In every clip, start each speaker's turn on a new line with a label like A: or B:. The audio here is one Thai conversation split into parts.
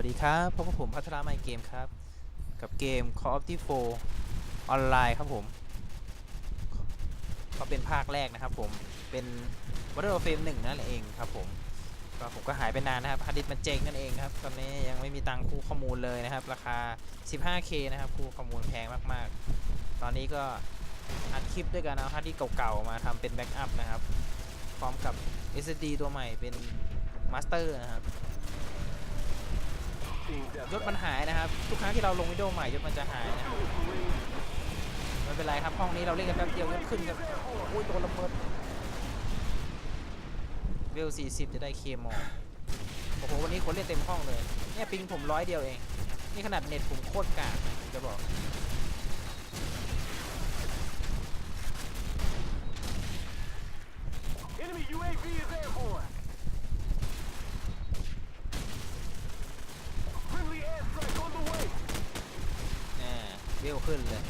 A: วัสดีครับพบกับผมพัทราไมเกมครับ กับเกม Call of Duty 4ออนไลน์ครับผมก็เป็นภาคแรกนะครับผม เป็น Battle of Fame 1นั่นเองครับผมก็ผมก็หายไปนานนะครับฮาร์ดดิสก์มันเจ๊งนั่นเองครับ ตอนนี้ยังไม่มีตังค์คู่ข้อมูลเลยนะครับ ราคา 15k นะครับคู่ข้อมูลแพงมากๆ ตอนนี้ก็อัดคลิปด้วยกันเอาฮาร์ดดิสก์เก่าๆมาทำเป็นแบ็กอัพนะครับ พร้อมกับ SSD ตัวใหม่เป็น Master นะครับ ยศมันหายนะครับ ทุกครั้งที่เราลงวิดีโอใหม่ยศมันจะหายนะไม่เป็นไรครับห้องนี้เราเล่นกันแป๊บเดียวยศขึ้นกันอุ้ยโดนระเบิดเวล40 จะได้เคมอโอ้โหวันนี้คนเล่นเต็มห้องเลย เนี่ยปิงผมร้อยเดียวเอง นี่ขนาดเน็ตผมโคตรกากจะบอก
B: Enemy UAV is airborne. Friendly airstrike on the way.
A: แน่เวลขึ้นเลย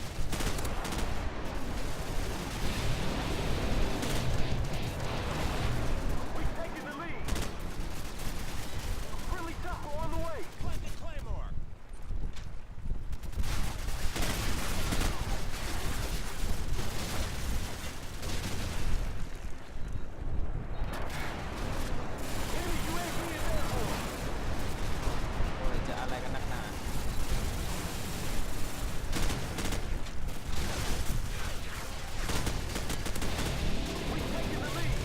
B: We've taken the lead. Friendly chopper on the way. Plant the claymore.
A: โอ้ยจะอะไรกันนักหนา
B: We've taken the lead.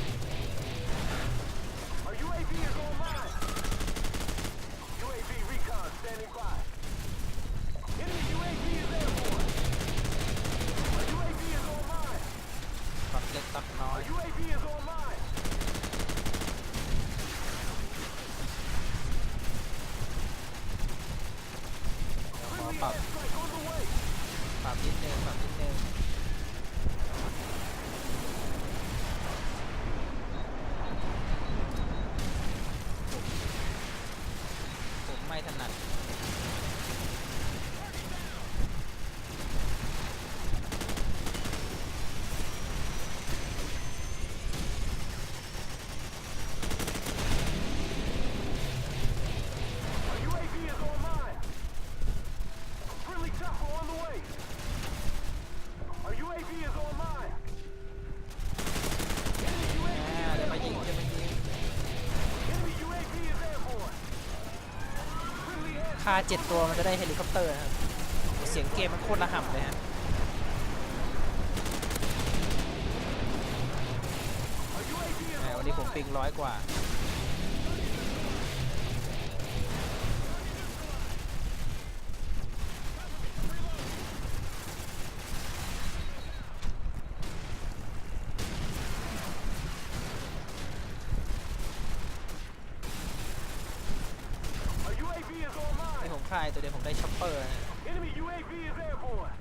B: Our UAV is online. UAV recon standing by. Enemy UAV is airborne. Our UAV is online.
A: ตัดเล็กตัดน้อย
B: Our UAV is online.
A: เดี๋ยวขอ
B: Friendly
A: ปรับ
B: airstrike on the way.
A: ปรับนิดนึงปรับนิดนึงผมไม่ถนัด
B: Our UAV is online. Friendly chopper on the way. Our UAV is online. Enemy
A: แห
B: UAV
A: ม
B: is
A: เดี๋ยวมายิง
B: airborne.
A: เดี๋ยวมายิง
B: Enemy UAV is airborne. Friendly air.
A: คาเจ็ดตัวมันจะได้เฮลิคอปเตอร์ครับเสียงเกมมันโคตรระห่ำเลยฮะวันนี้ผมปิงร้อยกว่า
B: Our UAV is
A: ให้
B: online.
A: ผม ค่ายตัวเดียวผมได้ช็อปเปอร์นะ
B: Enemy UAV is airborne.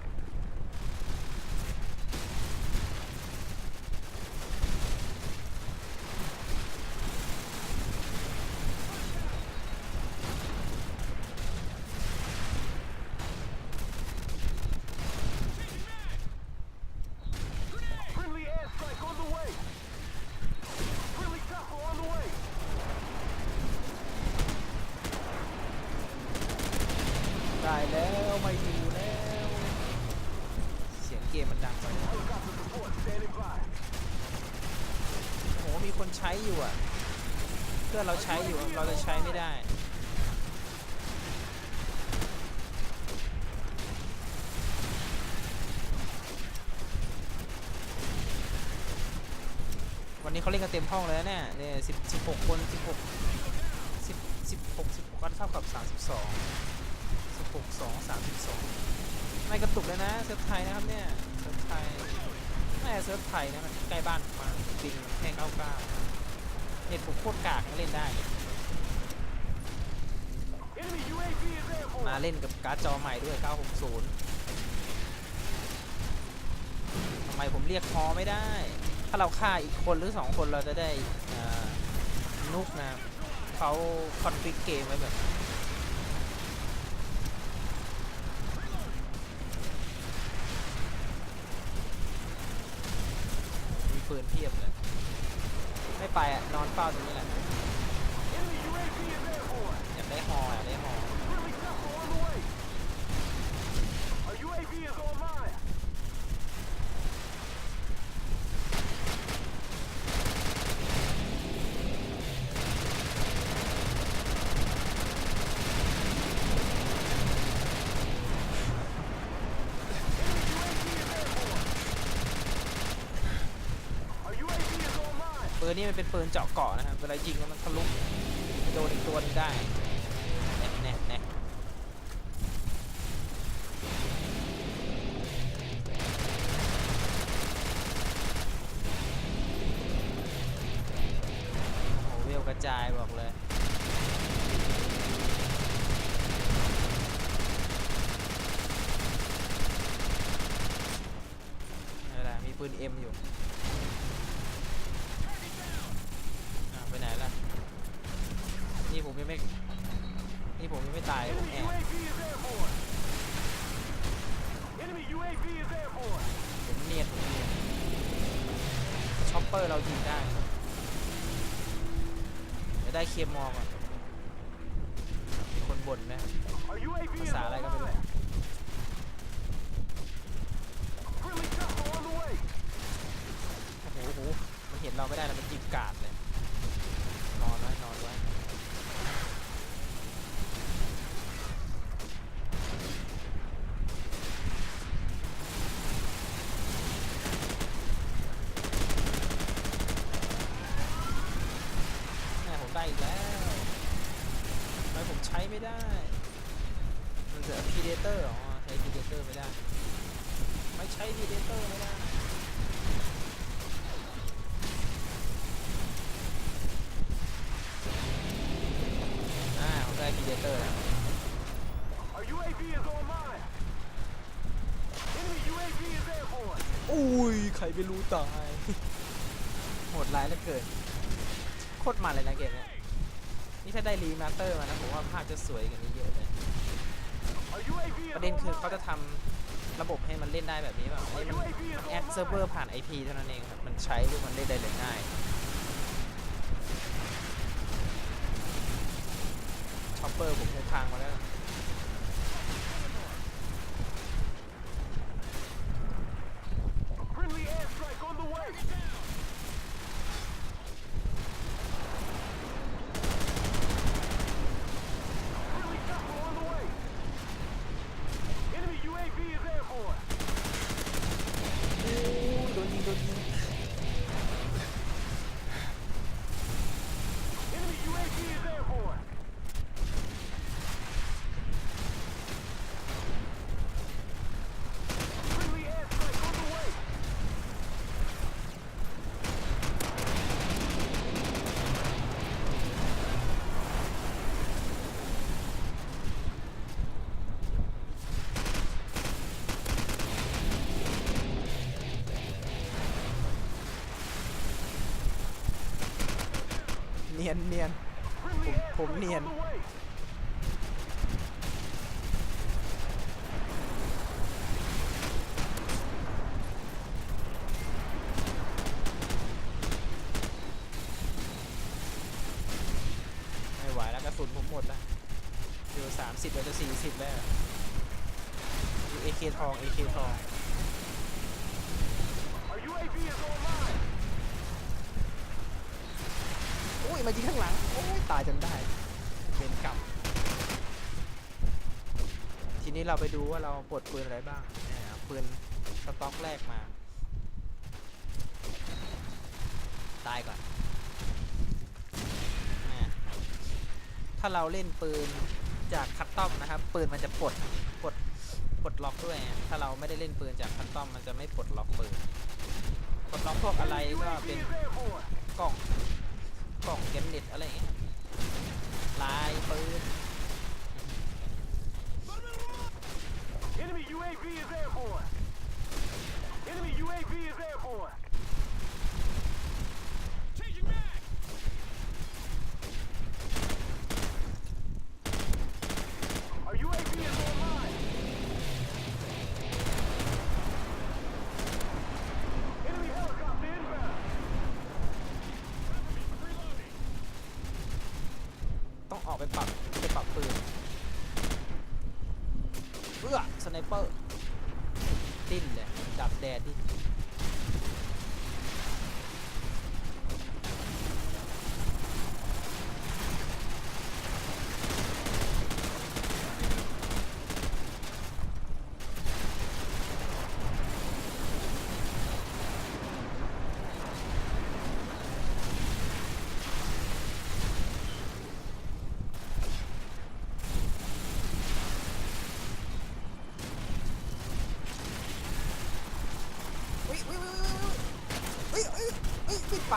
B: 'Friendly airstrike on the way. Friendly chopper on the way.
A: ได้แล้ว ไม่อยู่แล้ว เสียงเกมมันดังไปโอ้โหมีคนใช้อยู่อะ เพื่อนเราใช้อยู่เราจะใช้ไม่ได้วันนี้เขาเล่นกันเต็มห้องเลยนะเนี่ยเนี่ยสิบสิบหกคนสิบหกสิบสิบหกสิบหกก็เท่ากับสามสิบสอง หกสองสามสิบสองไม่กระตุกเลยนะเซิร์ฟไทยนะครับเนี่ยเซิร์ฟไทยไม่เซิร์ฟไทยนะมันใกล้บ้านมากจริงแค่เก้าเก้าเน็ตผมโคตรกากเล่นได้ มาเล่นกับการ์ดจอใหม่ด้วย 960ทำไมผมเรียกฮอไม่ได้ ถ้าเราฆ่าอีกคนหรือ 2 คนเราจะได้นุกนะเขาคอนฟิกเกมไว้แบบ เทียบเลย ไม่ไปอะ นอนเฝ้าตรงนี้แหละ อยากได้ฮออยากได้ฮอร์ นนี้มันเป็นปืนเจาะเกาะนะครับเวลายิงแล้วมันทะลุโดนอีกตัวหนึงได้แน่แน่แน่โอ้โหเวลกระจายบอกเลยไม่เป็นไรมีปืน M อยู่าวไปไหนล่ะ นี่ผมยังไม่ นี่ผมยังไม่ตายผม
B: Enemy
A: แอบ
B: UAV is airborne. Enemy UAV is airborne.
A: ผมเนียนผมเนียนช็อปเปอร์เรายิงได้เดี๋ยวได้เคมอก่อนมีคนบ่นนะ
B: Our UAV is
A: ภาษาอะไรก็ไม่รู้
B: online. Friendly chopper on the way.
A: โอ้โหโอ้โห มันเห็นเราไม่ได้แล้วมันยิงกาดเลย นอนไว้นอนไว้แม่ผมได้อีกแล้วทำไมผมใช้ ไม่ได้ มันจะพีเดเตอร์อ๋อใช้พีเดเตอร์ไม่ได้ ไม่ใช้พีเดเตอร์ไม่ได้อ่าผมได้พีเดเตอร์แล้ว
B: Our UAV is online. Enemy UAV is airborne.
A: อุ้ยใครไม่รู้ตาย โหดร้ายเหลือเกินโคตรมันเลยนะเกมเนี้ย นี่ถ้าได้รีมาสเตอร์มานะผมว่าภาพจะสวยกันนี้เยอะเลยประเด็นคือเขาจะทำระบบให้มันเล่นได้แบบนี้เปล่าไอ้มันแอดเซิร์ฟเวอร์ผ่าน IP เท่านั้นเองครับมันใช้หรือมันเล่นได้เลยง่ายช็อปเปอร์ผมคงพังมาแล้ว ยนเนียนผม-ผมเนียน ไม่ไหวแล้วกระสุนผมหมดแล้วเดี๋ยวสามสิบแล้วจะสี่สิบแล้วเอเคทองเอเคทอง
B: Our UAV is online.
A: โอ้ยมายิงข้างหลังโอ้ยตายจนได้เป็นกรรมทีนี้เราไปดูว่าเราปลดปืนอะไรบ้างเนี่ยเอาปืนสต็อกแรกมา ตายก่อน ถ้าเราเล่นปืนจากคัตตอมนะครับ ปืนมันจะปลดปลดปลดล็อกด้วย ถ้าเราไม่ได้เล่นปืนจากคัตตอมมันจะไม่ปลดล็อกปืนปลดล็อกพวกอะไรก็เป็นกล่อง กล่องเกมเน็ตอะไรอย่างเงี้ยลายปืน
B: Enemy UAV is airborne. Enemy UAV is airborne. Changing back. Our UAV is online. Enemy helicopter inbound.
A: ต้องออกไปปรับไปปรับปืนเอื้อสไน เปอร์ดิ้นเลยดับแดดดิ้น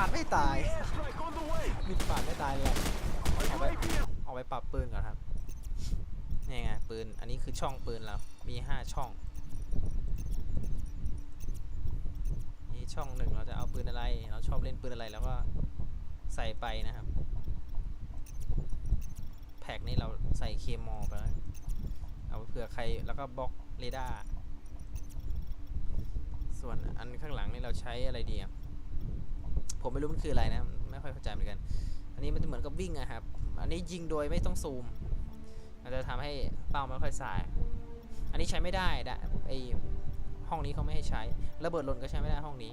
A: ดไม่ตาย
B: Airstrike on the way.
A: บินปาดไม่ตายเลย
B: Our UAV is
A: เอาไปปรับปืนก่อนครับนี่ไงปืน อันนี้คือช่องปืนเรา มีห้าช่อง นี่ช่องหนึ่งเราจะเอาปืนอะไร เราชอบเล่นปืนอะไรแล้วก็ใส่ไปนะครับ แพ็กนี่เราใส่เคมอลไปแล้วเอาเผื่อใครแล้วก็บล็อกเรดาร์ ส่วนอันข้างหลังนี่เราใช้อะไรดีอะ ผมไม่รู้มันคืออะไรนะ ไม่ค่อยเข้าใจเหมือนกัน อันนี้มันจะเหมือนกับวิ่งอะครับ อันนี้ยิงโดยไม่ต้องซูม มันจะทำให้เป้าไม่ค่อยสาย อันนี้ใช้ไม่ได้นะไอห้องนี้เขาไม่ให้ใช้ ระเบิดหล่นก็ใช้ไม่ได้ห้องนี้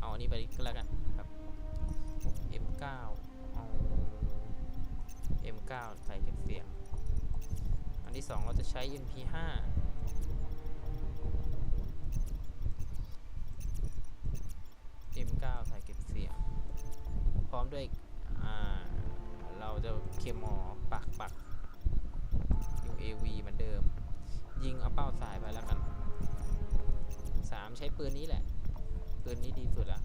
A: เอาอันนี้ไปก็แล้วกันครับ M9 เอา M9 ใส่เก็บเสียง อันที่สองเราจะใช้ MP5 M9 ใส่เก็บเสียง พร้อมด้วยเราจะเคมอปักปัก UAV เหมือนเดิม ยิงเอาเป้าสายไปแล้วกันสามใช้ปืนนี้แหละ ปืนนี้ดีสุดละ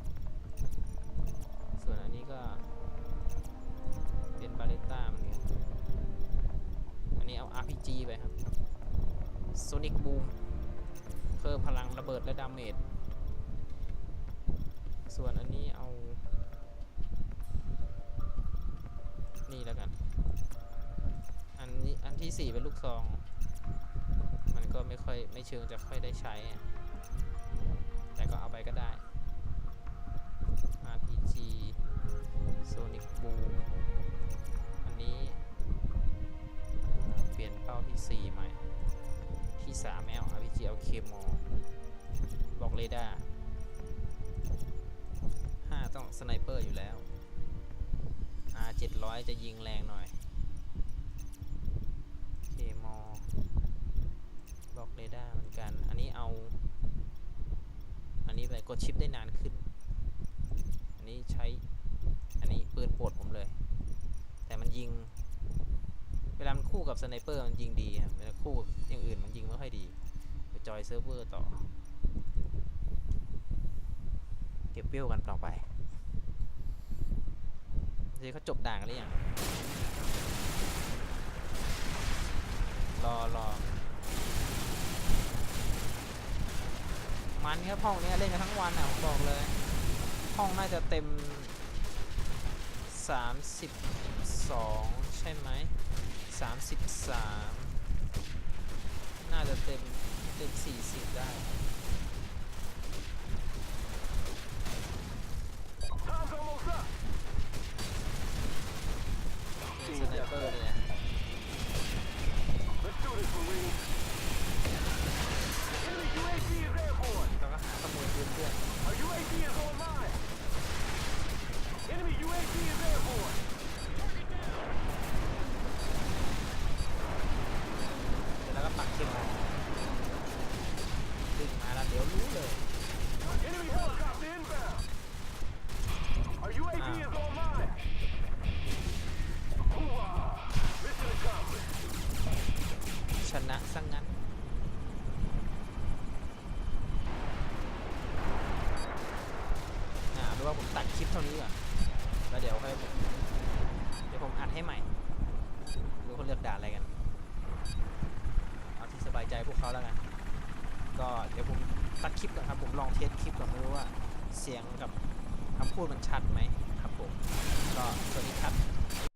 A: ส่วนอันนี้ก็เป็นบาเลต้าเหมือนกันอันนี้เอา RPG ไปครับ Sonic Boom เพิ่มพลังระเบิดและดาเมจ ส่วนอันนี้เอา นี่แล้วกัน อันนี้อันที่สี่เป็นลูกซอง มันก็ไม่ค่อยไม่เชิงจะค่อยได้ใช้ แต่ก็เอาไปก็ได้ R 700จะยิงแรงหน่อยเคมอบล็อกเรดาร์เหมือนกัน อันนี้เอา อันนี้ไปกดชิปได้นานขึ้น อันนี้ใช้ อันนี้ปืนโปรดผมเลย แต่มันยิง เวลามันคู่กับสไนเปอร์มันยิงดีครับ เวลาคู่กับอย่างอื่นมันยิงไม่ค่อยดี ไปจอยเซิร์ฟเวอร์ต่อ เก็บเปี้ยวกันต่อไป ทีเขาจบด่างหรือยังรอรอมันครับห้องนี้เล่นกันทั้งวันอะผมบอกเลย ห้องน่าจะเต็ม 32 ใช่ไหม33 น่าจะเต็มเต็ม 40 ได้
B: Let's do this, Marine.
A: ชนะซะงงั้น